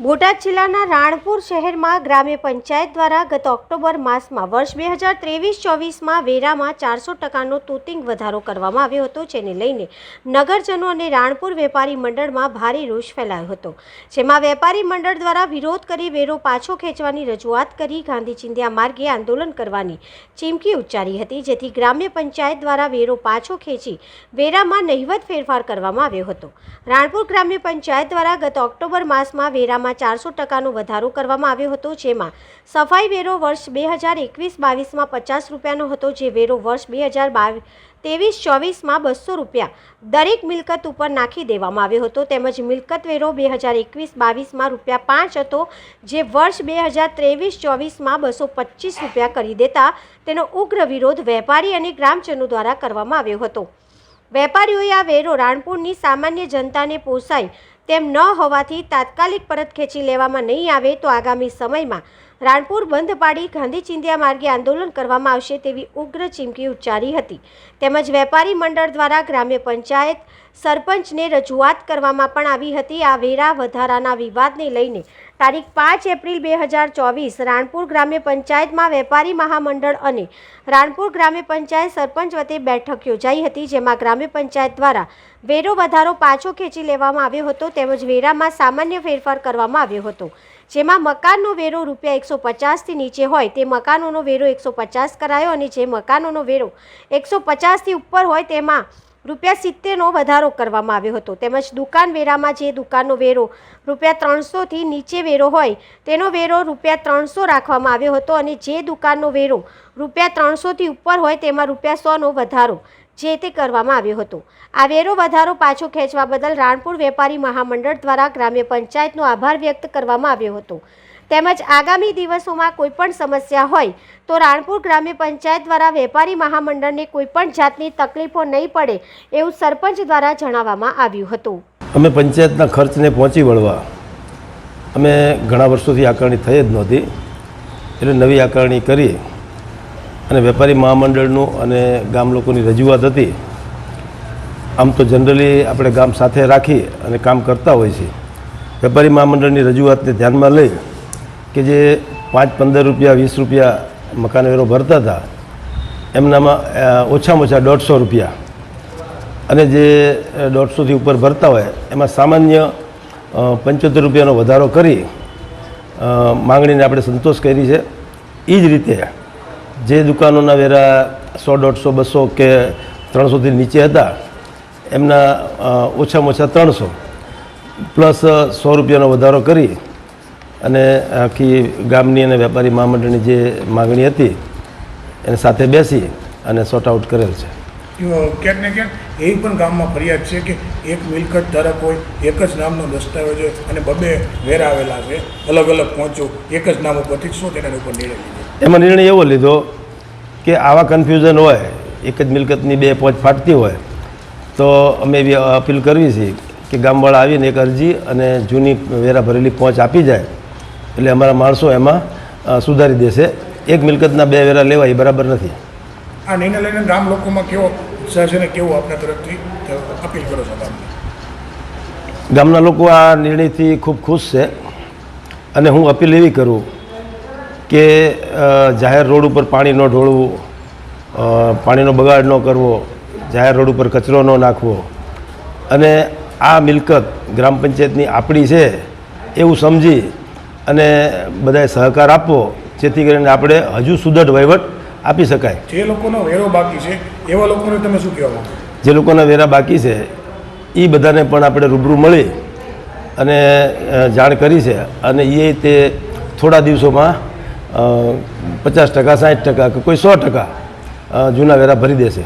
બોટાદ જિલ્લાના રાણપુર શહેરમાં ગ્રામ્ય પંચાયત દ્વારા ગત ઓક્ટોબર માસમાં વર્ષ બે હજાર ત્રેવીસ ચોવીસમાં વેરામાં ચારસો ટકાનો તૂતિંગ વધારો કરવામાં આવ્યો હતો, જેને લઈને નગરજનો અને રાણપુર વેપારી મંડળમાં ભારે રોષ ફેલાયો હતો. જેમાં વેપારી મંડળ દ્વારા વિરોધ કરી વેરો પાછો ખેંચવાની રજૂઆત કરી ગાંધી ચિંધ્યા માર્ગે આંદોલન કરવાની ચીમકી ઉચ્ચારી હતી, જેથી ગ્રામ્ય પંચાયત દ્વારા વેરો પાછો ખેંચી વેરામાં નહિવત ફેરફાર કરવામાં આવ્યો હતો. રાણપુર ગ્રામ્ય પંચાયત દ્વારા ગત ઓક્ટોબર માસમાં વેરામાં ચારસો ટકાનો વધારો કરવામાં આવ્યો હતો, જેમાં સફાઈ વેરો વર્ષ બે હજાર એકવીસ બાવીસમાં પચાસ રૂપિયાનો હતો, જે વેરો વર્ષ બે હજાર બાવીસ ત્રેવીસ ચોવીસમાં બસો રૂપિયા દરેક મિલકત ઉપર નાખી દેવામાં આવ્યો હતો. તેમજ મિલકત વેરો બે હજાર એકવીસ બાવીસમાં રૂપિયા પાંચ હતો, જે વર્ષ બે હજાર ત્રેવીસ ચોવીસમાં બસો પચીસ રૂપિયા કરી દેતા તેનો ઉગ્ર વિરોધ વેપારી અને ગ્રામજનો દ્વારા કરવામાં આવ્યો હતો. વેપારીઓએ આ વેરો રાણપુરની સામાન્ય જનતાને પોસાય તેમ ન હોવાથી તાત્કાલિક પરત ખેંચી લેવામાં નહીં આવે તો આગામી સમયમાં રાણપુર બંધ પાડી ગાંધી ચિંધ્યા માર્ગે આંદોલન કરવામાં આવશે તેવી ઉગ્ર ચીમકી ઉચ્ચારી હતી. તેમજ વેપારી મંડળ દ્વારા ગ્રામ્ય પંચાયત સરપંચને રજૂઆત કરવામાં પણ આવી હતી. આ વેરા વધારાના વિવાદને લઈને તારીખ પાંચ એપ્રિલ બે હજાર ચોવીસ રાણપુર ગ્રામ્ય પંચાયતમાં વેપારી મહામંડળ અને રાણપુર ગ્રામ્ય પંચાયત સરપંચ વતી બેઠક યોજાઈ હતી, જેમાં ગ્રામ્ય પંચાયત દ્વારા વેરો વધારો પાછો ખેંચી લેવામાં આવ્યો હતો. તેમજ વેરામાં સામાન્ય ફેરફાર કરવામાં આવ્યો હતો. જેમાં મકાનનો વેરો રૂપિયા એકસો પચાસથી નીચે હોય તે મકાનોનો વેરો એકસો પચાસ કરાયો અને જે મકાનોનો વેરો એકસો પચાસથી ઉપર હોય તેમાં રૂપિયા સિત્તેરનો વધારો કરવામાં આવ્યો હતો. તેમજ દુકાન વેરામાં જે દુકાનનો વેરો રૂપિયા ત્રણસોથી નીચે વેરો હોય તેનો વેરો રૂપિયા ત્રણસો રાખવામાં આવ્યો હતો અને જે દુકાનનો વેરો રૂપિયા ત્રણસોથી ઉપર હોય તેમાં રૂપિયા સોનો વધારો જે તે કરવામાં આવ્યો હતો. આ વેરો વધારો પાછો ખેંચવા બદલ રાણપુર વેપારી મહામંડળ દ્વારા ગ્રામ્ય પંચાયતનો આભાર વ્યક્ત કરવામાં આવ્યો હતો. તેમજ આગામી દિવસોમાં કોઈપણ સમસ્યા હોય તો રાણપુર ગ્રામ્ય પંચાયત દ્વારા વેપારી મહામંડળને કોઈપણ જાતની તકલીફો નહીં પડે એવું સરપંચ દ્વારા જણાવવામાં આવ્યું હતું. અમે પંચાયતના ખર્ચને પહોંચી વળવા અમે ઘણા વર્ષોથી આકારણી થઈ જ નહોતી. એટલે નવી આકારણી કરી અને વેપારી મહામંડળનું અને ગામ લોકોની રજૂઆત હતી. આમ તો જનરલી આપણે ગામ સાથે રાખી અને કામ કરતા હોય છે. વેપારી મહામંડળની રજૂઆતને ધ્યાનમાં લઈ કે જે પાંચ, પંદર રૂપિયા, વીસ રૂપિયા મકાન વેરો ભરતા હતા, એમનામાં ઓછામાં ઓછા દોઢસો રૂપિયા. અને જે દોઢસોથી ઉપર ભરતા હોય, એમાં સામાન્ય પંચોતેર રૂપિયાનો વધારો કરી માંગણીને આપણે સંતોષ કરી છે. એ જ રીતે જે દુકાનોના વેરા સો, દોઢસો, બસો કે ત્રણસોથી નીચે હતા, એમના ઓછામાં ઓછા ત્રણસો. પ્લસ સો રૂપિયાનો વધારો કરી અને આખી ગામની અને વેપારી મહામંડળની જે માગણી હતી, એને સાથે બેસી અને સોર્ટ આઉટ કરેલ છે. ક્યાંક ને ક્યાંક એવી પણ ગામમાં ફરિયાદ છે કે એક મિલકત ધારક હોય, એક જ નામનો દસ્તાવેજ હોય અને બબે વેરા આવેલા છે, અલગ અલગ પહોંચો એક જ નામ ઉપરથી શું તેના ઉપર નિર્ણય લીધો? એમાં નિર્ણય એવો લીધો કે આવા કન્ફ્યુઝન હોય, એક જ મિલકતની બે પહોંચ ફાટતી હોય, તો અમે એવી અપીલ કરવી છે કે ગામવાળા આવીને એક અરજી અને જૂની વેરા ભરેલી પહોંચ આપી જાય. એટલે અમારા માણસો એમાં સુધારી દેશે. એક મિલકતના બે વેરા લેવા એ બરાબર નથી. આ નિર્ણય લઈને ગામ લોકોમાં કેવો ઉત્સાહ છે ને કેવું આપના તરફથી અપીલ કરો છો ગામના લોકો આ નિર્ણયથી ખૂબ ખુશ છે. અને હું અપીલ એવી કરું કે જાહેર રોડ ઉપર પાણી ન ઢોળવું પાણીનો બગાડ ન કરવો, જાહેર રોડ ઉપર કચરો ન નાખવો. અને આ મિલકત ગ્રામ પંચાયતની આપણી છે એવું સમજી અને બધાએ સહકાર આપવો, જેથી કરીને આપણે હજુ સુદઢ વહીવટ આપી શકાય. જે લોકોનો વેરો બાકી છે એવા લોકોને તમે શું કહેવા જે લોકોના વેરા બાકી છે એ બધાને પણ આપણે રૂબરૂ મળી અને જાણ કરી છે અને એ તે થોડા દિવસોમાં પચાસ ટકા સાઠ ટકા કે કોઈ સો ટકા જૂના વેરા ભરી દેશે.